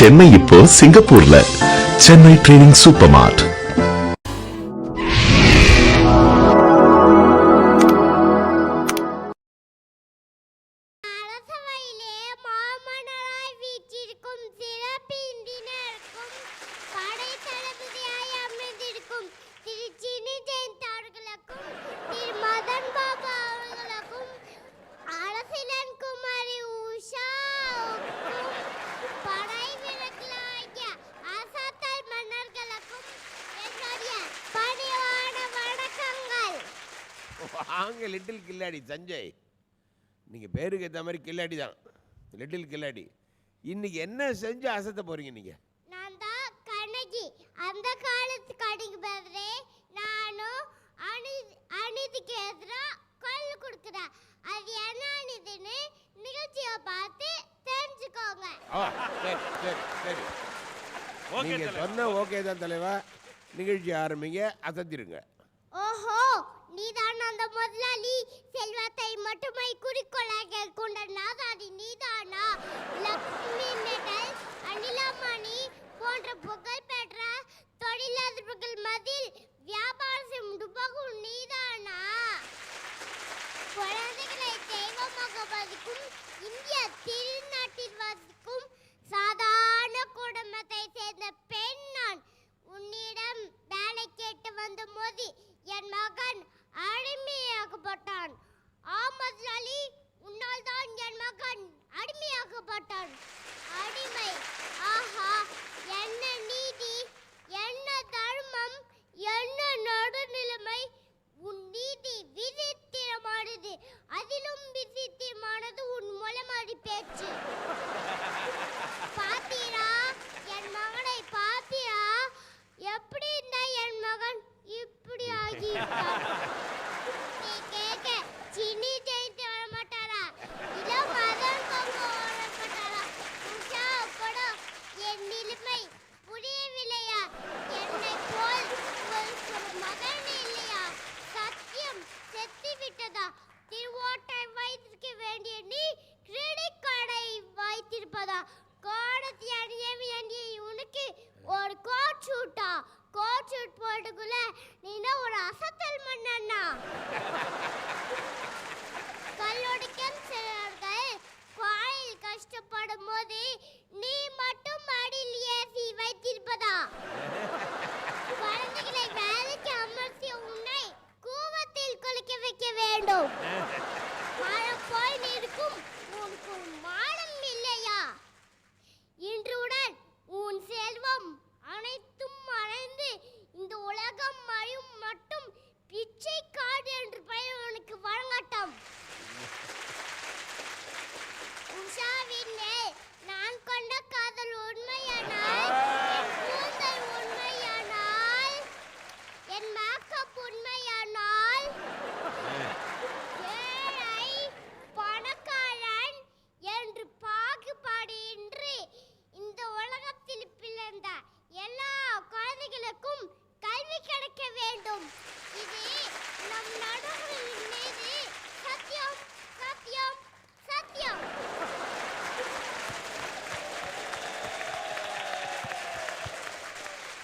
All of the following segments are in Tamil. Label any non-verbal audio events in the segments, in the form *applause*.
சென்னை இப்போ சிங்கப்பூர்ல. சென்னை ட்ரெய்னிங் சூப்பர் மார்ட் வாங்க லிட்டில் கில்லாடி சஞ்சய். நீங்கள் பேருக்கு ஏற்ற மாதிரி கில்லாடி தான். லிட்டில் கில்லாடி. இன்னைக்கு என்ன செஞ்சு அசத்த போறீங்க நீங்கள் நான் தான் கண்ணகி. அந்த காலத்து கடிக்கு பதிலே நானும் அனி அநீதிக்கு எதிராக கல் கொடுக்குறேன். அது என்ன அநீதின்னு நிகழ்ச்சியை பார்த்து தெரிஞ்சுக்கோங்க. சரி சரி சரி. நீங்கள் சொன்ன ஓகே தான் தலைவா. நிகழ்ச்சி ஆரம்பிங்க அசத்திருங்க போது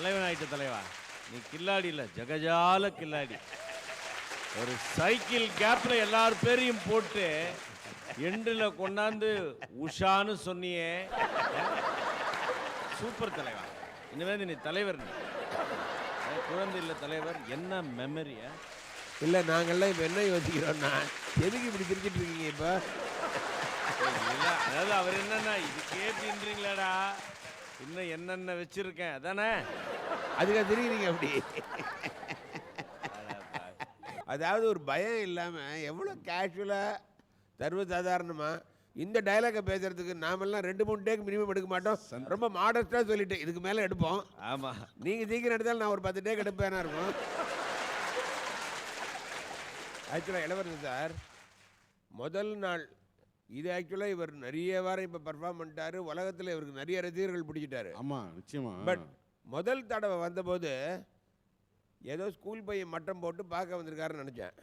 தலைவன் ஆயிட்ட தலைவா. நீ கில்லாடி இல்ல ஜகஜால கில்லாடி. ஒரு சைக்கிள் கேப்ல எல்லார் பேரையும் போட்டு எண்டில் கொண்டாந்து உஷான்னு சொன்னியே. சூப்பர் தலைவா. இனிமேல் நீ தலைவர் நீ. குழந்தை இல்ல தலைவர் என்ன மெமரியா இல்லை நாங்கள்லாம் இப்போ என்ன யோசிக்கிறோம்னா எதுக்கு இப்படி சிரிச்சிட்டு இருக்கீங்க இப்போ? அதாவது அவர் என்னன்னா இதுக்கே தின்றீங்களாடா? இன்னும் என்னென்ன வச்சிருக்கேன்? அதானே? அதுக்காக தெரியுறீங்க அப்படி. அதாவது ஒரு பயம் இல்லாமல் எவ்வளோ கேஷுவலாக சர்வசாதாரணமாக இந்த டைலாகை பேசுறதுக்கு நாமெல்லாம் ரெண்டு மூணு டேக் மினிமம் எடுக்க மாட்டோம். ரொம்ப மாடஸ்ட்டாக சொல்லிட்டேன் இதுக்கு மேலே எடுப்போம். ஆமா. நீங்கள் சீக்கிரம் எடுத்தாலும் நான் ஒரு பத்து டேக் எடுப்பேனா இருக்கும். ஆக்சுவலாக இளவரசர் சார் முதல் நாள் இது ஆக்சுவலாக இவர் நிறைய வாரம் இப்போ பர்ஃபார்ம் பண்ணிட்டாரு. உலகத்தில் இவருக்கு நிறைய ரசிகர்கள் பிடிச்சிட்டாரு. ஆமா நிச்சயமா. பட் முதல் தடவை வந்தபோது ஏதோ ஸ்கூல் பையன் மட்டம் போட்டு பார்க்க வந்திருக்காருன்னு நினச்சேன்.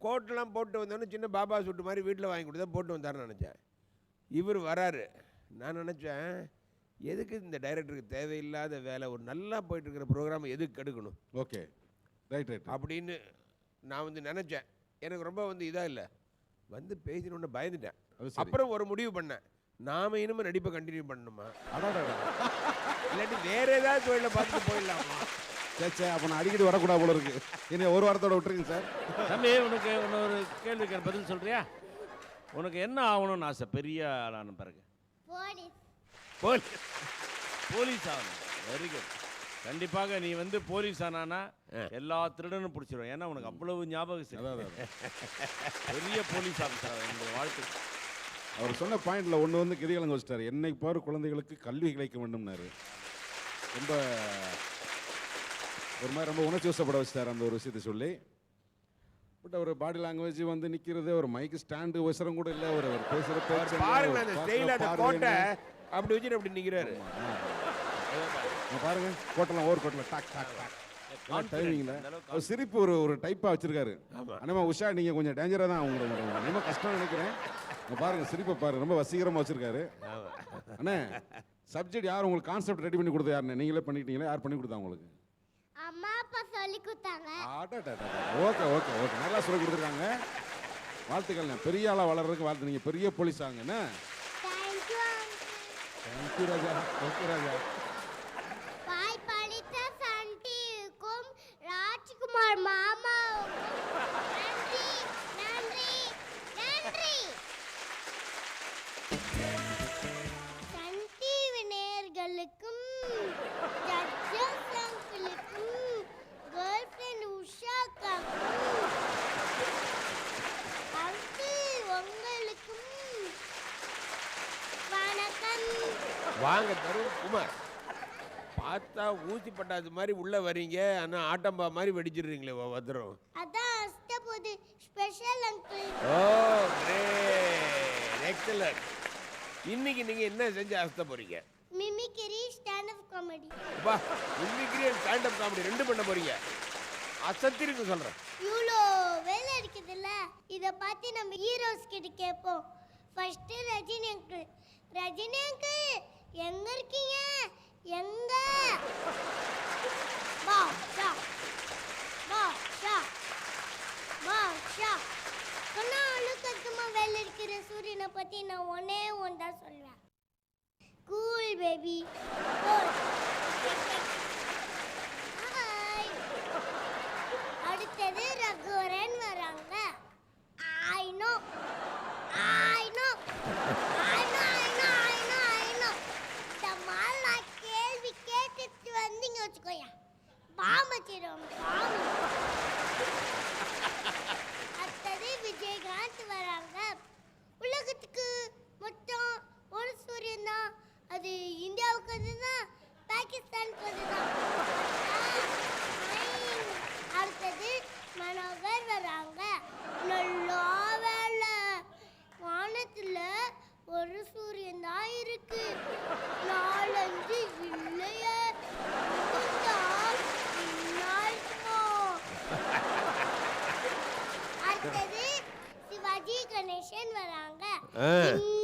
கோட்லாம் போட்டு வந்தோன்னே சின்ன பாபா சூட்டு மாதிரி வீட்டில் வாங்கி கொடுத்தா போட்டு வந்தாருன்னு நினச்சேன். இவர் வராரு. நான் நினச்சேன் எதுக்கு இந்த டைரக்டருக்கு தேவையில்லாத வேலை? ஒரு நல்லா போயிட்டு இருக்கிற ப்ரோக்ராம் எதுக்கு கெடுக்கணும்? ஓகே ரைட் ரைட் அப்படின்னு நான் வந்து நினச்சேன். எனக்கு ரொம்ப வந்து இதாக இல்லை. வந்து பேசினோன்னு பயந்துட்டேன். அப்புறம் ஒரு முடிவு பண்ணேன் நாம இனிமே நடிப்பை கண்டினியூ பண்ணணுமா? இல்லாட்டி வேற ஏதாவது தொழிலை பார்த்துட்டு போயிடலாமா? சே சே அப்போ நான் அடிக்கடி வரக்கூடாது போல இருக்கு. இனி ஒரு வாரத்தோட விட்டுருங்க சார். தம்பி உனக்கு இன்னொரு கேள்விக்கு பதில் சொல்றியா? உனக்கு என்ன ஆகணும்னு ஆசை? பெரிய ஆளான பிறகு. போலீஸ். போல் போலீஸ் ஆகணும். வெரி குட் கண்டிப்பாக நீ வந்து போலீஸ் ஆனானா எல்லா திருடனும் பிடிச்சிடும் ஏன்னா உனக்கு அவ்வளவு ஞாபகம் பெரிய போலீஸ் ஆஃபீஸர் என்னுடைய வாழ்க்கை. அவர் சொன்ன பாயிண்ட்ல ஒன்று வந்து கிரிகலங்க வச்சிட்டாரு. என்னை பாரு குழந்தைகளுக்கு கல்வி கிடைக்க வேண்டும்னாரு. ரொம்ப ஒரு மாதிரி ரொம்ப உணர்ச்சி வசப்பட வச்சிட்டாரு அந்த ஒரு விஷயத்தை சொல்லி. பட் அவர் பாடி லாங்குவேஜ் வந்து நிற்கிறது ஒரு மைக்கு ஸ்டாண்டு ஒசரம் கூட இல்லை. அவர் அவர் பேசுகிற பேச்சு என்ன, பாருங்க அவர் அந்த பார்க்குற ஸ்டைல அந்த பார்வை கோட்டை என்ன. அப்படி வச்சுட்டு அப்படி நிக்கிறாரு. இங்க பாருங்க கோட்டெல்லாம் ஓவர் கோட்டில் டாக் டாக் டாக். டைமிங்கில் சிரிப்பு ஒரு ஒரு டைப்பாக வச்சிருக்காரு. அண்ணா உஷா நீங்கள் கொஞ்சம் டேஞ்சராக தான் உங்களுக்கு ரொம்ப கஷ்டம் நினைக்கிறேன். பாருங்க சிரிப்பை பாருங்க. ரொம்ப வசீகரமாக வச்சிருக்காரு. அண்ணே சப்ஜெக்ட் யார் உங்களுக்கு கான்செப்ட் ரெடி பண்ணி கொடுத்தா யாருண்ணே? நீங்களே பண்ணிக்கிட்டீங்களா யார் பண்ணி கொடுத்தா உங்களுக்கு? அம்மா அப்பா சொல்லி கொடுத்தாங்க. Okay okay okay. நல்லா சொல்லி கொடுத்துருக்காங்க. வாழ்த்துக்கள்ண்ணே. பெரிய ஆளாக வளர்றதுக்கு வாழ்த்து. நீங்கள் பெரிய போலீஸ் ஆகுங்கண்ணே தேங்க்யூ தேங்க்யூ ராஜா. ஓகே ராஜா. வாங்க தருண் குமார். பார்த்தா ஊசி பட்டாது மாதிரி உள்ள வரீங்க. ஆனா ஆட்டம்பா மாதிரி வெடிச்சிடுறீங்களே ஒவ்வொருத்தரும் அதான் அஷ்டபோது special uncle oh great excellent இன்னைக்கு நீங்க என்ன செஞ்சு அசத்த போறீங்க? காமெடி அப்பா இன்னைக்கு ஸ்டாண்ட் அப் காமெடி ரெண்டு பண்ண போறீங்க. அசத்திருக்கு சொல்றேன். இவ்வளோ வேலை இருக்குதுல்ல? இதை பார்த்து நம்ம ஹீரோஸ் கிட்ட கேட்போம் first Rajini uncle Rajini uncle எங்க இருக்கீங்க? எங்க? வா ஷா வா ஷா வா ஷா சொன்னா அழுக்கு அதிகமா வேலை இருக்கிற சூரியனை பத்தி நான் ஒன்னே ஒன்று தான் சொல்வேன் கூல் பேபி ஹாய் அடுத்தது ரகுவரன் வராங்க. I know I know I know I know I know I know இந்த மாதிரி நான் கேள்வி கேட்டுட்டு வந்தீங்க வச்சுக்கோயா பாம்பச்சிடும் பாம்பு அடுத்தது விஜயகாந்த் வராங்க உலகத்துக்கு மொத்தம் ஒரு சூரியன் தான் அது இந்தியாவுக்கு அதுதான் பாகிஸ்தானுக்கு அதுதான் Fine. அடுத்தது மனோகர் வராங்க நல்லா வேலை வானத்துல ஒரு சூரியன் தான் இருக்கு நாலஞ்சு இல்லையே இருந்தா என்ன இருக்குமோ? அடுத்தது சிவாஜி கணேசன் வராங்க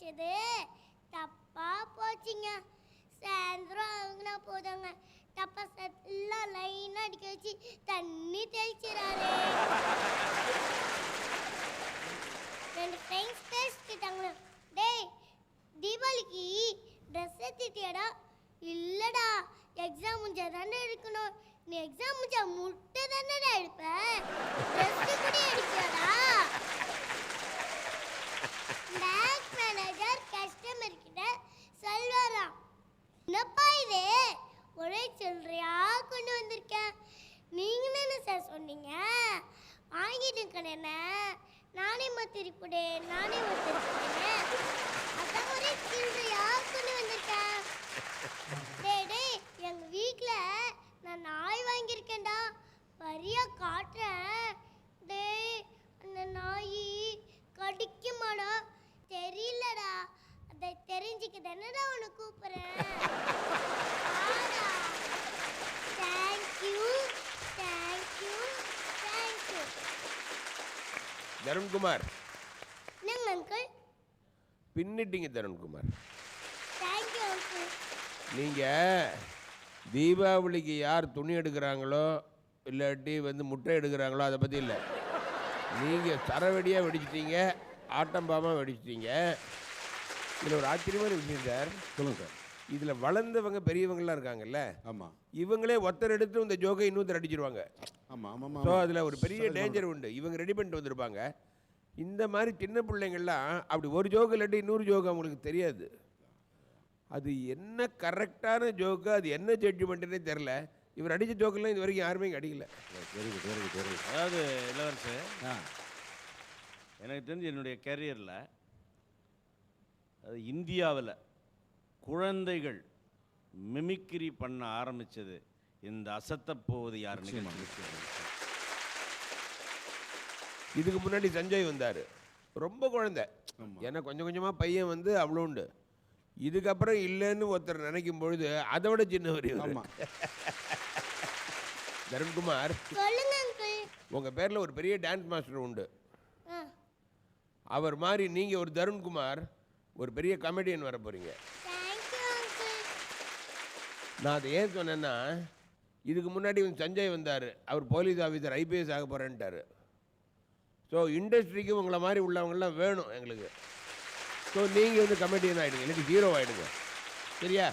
வேலைக்கு தப்பா போச்சுங்க. சாயந்தரம் ஆகுனா போதாங்க. டப்பா எல்லாம் லைனாக அடிக்க வச்சு தண்ணி தெளிச்சிடாரு ரெண்டு ஃப்ரெண்ட்ஸ் பேசிக்கிட்டாங்க. டேய் தீபாவளிக்கு ட்ரெஸ் எடுத்துட்டியாடா? இல்லடா. எக்ஸாம் முடிஞ்சா தானே எடுக்கணும். நீ எக்ஸாம் முடிஞ்சா முட்டை தானடா எடுப்ப? ட்ரெஸ் கூட எடுப்பியாடா பேங்க் மேனேஜர் கஸ்டமர் கிட்ட சொல்வாராம் என்னப்பா இது ஒரே சில்லறையா கொண்டு வந்திருக்கேன் நீங்க தானே சார் சொன்னீங்க வாங்கிட்டு கடனை நானே திருப்பிடு நானே திருப்பிடுறேன் அதான் ஒரே சில்லறையா கொண்டு வந்திருக்கேன். டேய் டேய் எங்க வீட்ல நான் நாய் வாங்கியிருக்கேன்டா. வரியா காட்டுறேன். டேய் அந்த நாய் கடிக்குமாடா. தெரியலடா. அதை தெரிஞ்சுக்க தானடா உன்னை கூப்பிடுறேன். தேங்க்யூ தேங்க்யூ தேங்க்யூ தருண்குமார் என்னங்க அங்கிள் பின்னிட்டீங்க தருண்குமார். நீங்கள் தீபாவளிக்கு யார் துணி எடுக்கிறாங்களோ இல்லாட்டி வந்து முட்டை எடுக்கிறாங்களோ அதை பற்றி இல்லை. நீங்கள் சரவெடியாக வெடிச்சிட்டீங்க ஆட்டம்பாமாக வெடிச்சிட்டீங்க. இதில் ஒரு ஆச்சரியமான விஷயம் சார். சொல்லுங்க சார். இதில் வளர்ந்தவங்க பெரியவங்களாம் இருக்காங்கல்ல? ஆமா. இவங்களே ஒருத்தர் எடுத்து இந்த ஜோக்கை இன்னொருத்தர் அடிச்சிருவாங்க. ஆமா ஆமா ஸோ அதில் ஒரு பெரிய டேஞ்சர் உண்டு. இவங்க ரெடி பண்ணிட்டு வந்திருப்பாங்க. இந்த மாதிரி சின்ன பிள்ளைங்கள்லாம் அப்படி ஒரு ஜோக்கு இல்லாட்டி இன்னொரு ஜோக்கு அவங்களுக்கு தெரியாது. அது என்ன கரெக்டான ஜோக்கு அது என்ன ஜட்ஜ்மெண்ட்டுனே தெரில இவர் அடித்த ஜோக்கெல்லாம் இது வரைக்கும் யாருமே அடிக்கல. Very good very good very அதாவது இளவரசர் ஆ. எனக்கு தெரிஞ்சு என்னுடைய கேரியரில் அது இந்தியாவில் குழந்தைகள் மிமிக்ரி பண்ண ஆரம்பிச்சது இந்த அசத்தப் போவது யார் நிச்சயமா, நிகழ்ச்சி இதுக்கு முன்னாடி சஞ்சய் வந்தார். ரொம்ப குழந்தை. ஏன்னா கொஞ்சம் கொஞ்சமாக பையன் வந்து அவ்வளோ உண்டு. இதுக்கப்புறம் இல்லைன்னு ஒருத்தர் நினைக்கும் பொழுது அதை விட சின்னவர் *laughs* தருண்குமார். உங்கள் பேரில் ஒரு பெரிய டான்ஸ் மாஸ்டர் உண்டு. அவர் மாதிரி நீங்கள் ஒரு தருண்குமார் ஒரு பெரிய கமெடியன் வர போகிறீங்க நான் அதை ஏன் சொன்னேன்னா இதுக்கு முன்னாடி வந்து சஞ்சய் வந்தார். அவர் போலீஸ் ஆஃபீஸர் ஐபிஎஸ் ஆக போகிறேன்ட்டார் ஸோ இண்டஸ்ட்ரிக்கு உங்களை மாதிரி உள்ளவங்கெல்லாம் வேணும் எங்களுக்கு. ஸோ நீங்கள் வந்து கமெடியன் ஆகிடுங்க எனக்கு ஹீரோ ஆகிடுங்க சரியா?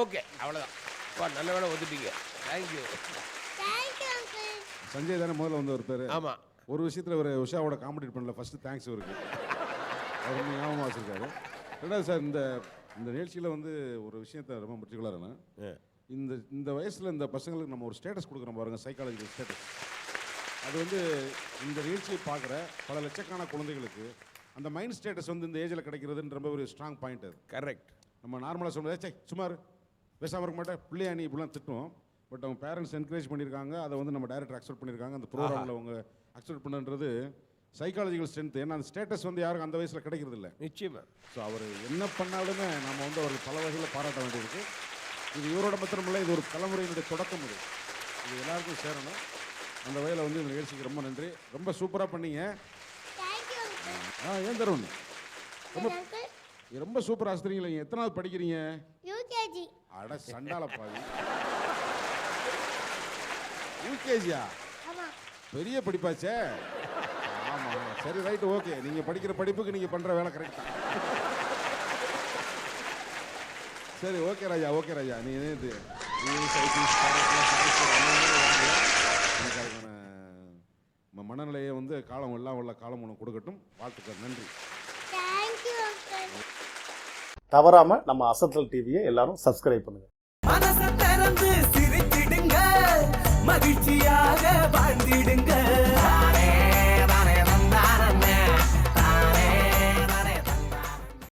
ஓகே அவ்வளோதான் பா நல்ல வேலை ஒத்துட்டீங்க தேங்க்யூ சஞ்சய் தானே முதல்ல வந்து ஒரு பேர் ஆமாம் ஒரு விஷயத்தில் ஒரு உஷாவோட காம்படிட் பண்ணல. ஃபர்ஸ்ட் தேங்க்ஸ் இவருக்கு. அவர் வந்து ஞாபகமாக வச்சிருக்காரு. ரெண்டாவது சார் இந்த இந்த நிகழ்ச்சியில் வந்து ஒரு விஷயத்த ரொம்ப பர்டிகுலரான இந்த இந்த வயசில் இந்த பசங்களுக்கு நம்ம ஒரு ஸ்டேட்டஸ் கொடுக்குறோம் பாருங்க சைக்காலஜிக்கல் ஸ்டேட்டஸ் அது வந்து இந்த நிகழ்ச்சியை பார்க்குற பல லட்சக்கணக்கான குழந்தைகளுக்கு அந்த மைண்ட் ஸ்டேட்டஸ் வந்து இந்த ஏஜில் கிடைக்கிறதுன்னு ரொம்ப ஒரு ஸ்ட்ராங் பாயிண்ட் அது. கரெக்ட் நம்ம நார்மலாக சொல்லுறது சே சுமார் பேசாமல் இருக்க மாட்டேன். பிள்ளையா நீ இப்படிலாம் திட்டுவோம். பட் அவங்க பேரண்ட்ஸ் என்கரேஜ் பண்ணியிருக்காங்க. அதை வந்து நம்ம டைரக்டர் அக்செப்ட் பண்ணியிருக்காங்க. அந்த ப்ரோக்ராமில் அவங்க அக்செப்ட் பண்ணுன்றது சைக்காலஜிக்கல் ஸ்ட்ரென்த் ஏன்னா அந்த ஸ்டேட்டஸ் வந்து யாருக்கும் அந்த வயசில் கிடைக்கிறது இல்லை நிச்சயமாக ஸோ அவர் என்ன பண்ணாலுமே நம்ம வந்து அவருக்கு பல வகையில் பாராட்ட வேண்டியிருக்கு. இது இவரோட மாத்திரமில்லை இது ஒரு தலைமுறையினுடைய தொடக்கம் இது. இது எல்லாருக்கும் சேரணும். அந்த வகையில் வந்து இந்த நிகழ்ச்சிக்கு ரொம்ப நன்றி. ரொம்ப சூப்பராக பண்ணீங்க. ஆ ஏன் தருண்? ரொம்ப ரொம்ப சூப்பர் ஆசிரியங்களா நீங்கள் எத்தனாவது படிக்கிறீங்க? யூகேஜி அட சண்டால பாவி. யூகேஜியா பெரிய படிப்பாச்சே. ஆமா சரி ரைட் ஓகே. நீங்க படிக்கிற படிப்புக்கு நீங்க பண்ற வேலை கரெக்ட் தான். சரி ஓகே ராஜா ஓகே ராஜா. நீ இது உனக்கு அதுக்கான மனநிலையை வந்து காலம் எல்லாம் உள்ள காலம் உனக்கு கொடுக்கட்டும். வாழ்த்துக்கள் நன்றி. தவறாம நம்ம அசத்தல் டிவியை எல்லாரும் சப்ஸ்கிரைப் பண்ணுங்க. மனச திறந்து சிரித்திடுங்க மகிழ்ச்சியாக வாழ்ந்திடுங்க